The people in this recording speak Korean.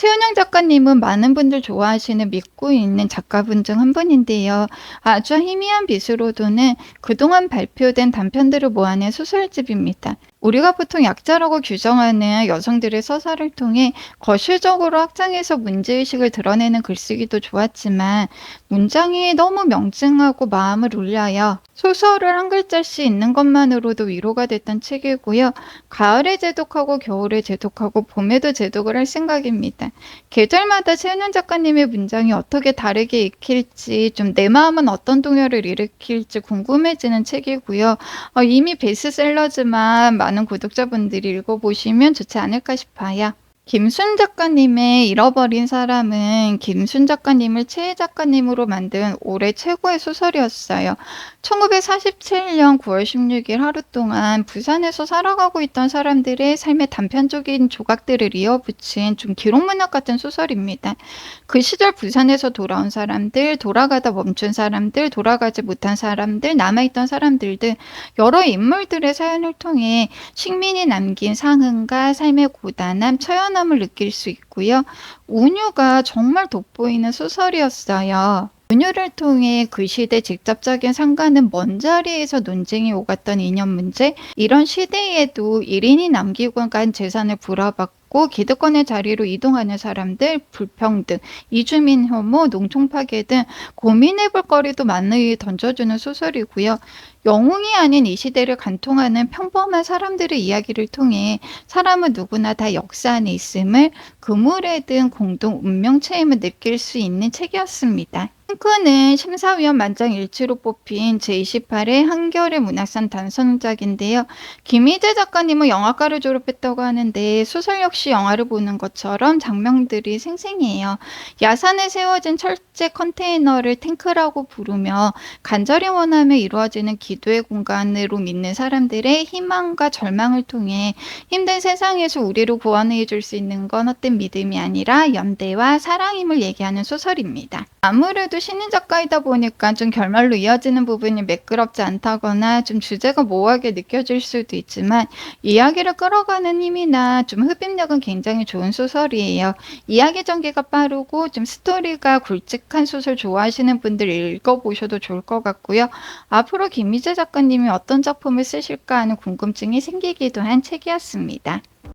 최은영 작가님은 많은 분들 좋아하시는 믿고 있는 작가분 중 한 분인데요. 아주 희미한 빛으로도는 그동안 발표된 단편들을 모아낸 소설집입니다. 우리가 보통 약자라고 규정하는 여성들의 서사를 통해 거실적으로 확장해서 문제의식을 드러내는 글쓰기도 좋았지만 문장이 너무 명징하고 마음을 울려요. 소설을 한 글자씩 읽는 것만으로도 위로가 됐던 책이고요. 가을에 제독하고 겨울에 제독하고 봄에도 제독을 할 생각입니다. 계절마다 최은현 작가님의 문장이 어떻게 다르게 읽힐지 좀 내 마음은 어떤 동요를 일으킬지 궁금해지는 책이고요. 어, 이미 베스트셀러지만 많은 구독자분들이 읽어보시면 좋지 않을까 싶어요. 김순 작가님의 잃어버린 사람은 김순 작가님을 최애 작가님으로 만든 올해 최고의 소설이었어요. 1947년 9월 16일 하루 동안 부산에서 살아가고 있던 사람들의 삶의 단편적인 조각들을 이어붙인 좀 기록문학 같은 소설입니다. 그 시절 부산에서 돌아온 사람들, 돌아가다 멈춘 사람들, 돌아가지 못한 사람들, 남아있던 사람들 등 여러 인물들의 사연을 통해 식민이 남긴 상흔과 삶의 고단함, 처연 함을 느낄 수 있고요. 운유가 정말 돋보이는 소설이었어요. 운유를 통해 그 시대 직접적인 상관은 먼 자리에서 논쟁이 오갔던 이념 문제, 이런 시대에도 1인이 남기고 간 재산을 불화받고 기득권의 자리로 이동하는 사람들, 불평등, 이주민 혐오, 농촌 파괴 등 고민해 볼 거리도 많이 던져주는 소설이고요. 영웅이 아닌 이 시대를 간통하는 평범한 사람들의 이야기를 통해 사람은 누구나 다 역사 안에 있음을 그물에 든 공동 운명체임을 느낄 수 있는 책이었습니다. 핑크는 심사위원 만장 일치로 뽑힌 제28회 한겨레 문학상 단선작인데요. 김희재 작가님은 영화과를 졸업했다고 하는데 소설 역시 영화를 보는 것처럼 장면들이 생생해요. 야산에 세워진 철제 컨테이너를 탱크라고 부르며 간절히 원하며 이루어지는 기도의 공간으로 믿는 사람들의 희망과 절망을 통해 힘든 세상에서 우리를 구원해 줄 수 있는 건 헛된 믿음이 아니라 연대와 사랑임을 얘기하는 소설입니다. 아무래도 신인 작가이다 보니까 좀 결말로 이어지는 부분이 매끄럽지 않다거나 좀 주제가 모호하게 느껴질 수도 있지만 이야기를 끌어가는 힘이나 좀 흡입력은 굉장히 좋은 소설이에요. 이야기 전개가 빠르고 좀 스토리가 굵직한 소설 좋아하시는 분들 읽어보셔도 좋을 것 같고요. 앞으로 김희재 작가님이 어떤 작품을 쓰실까 하는 궁금증이 생기기도 한 책이었습니다.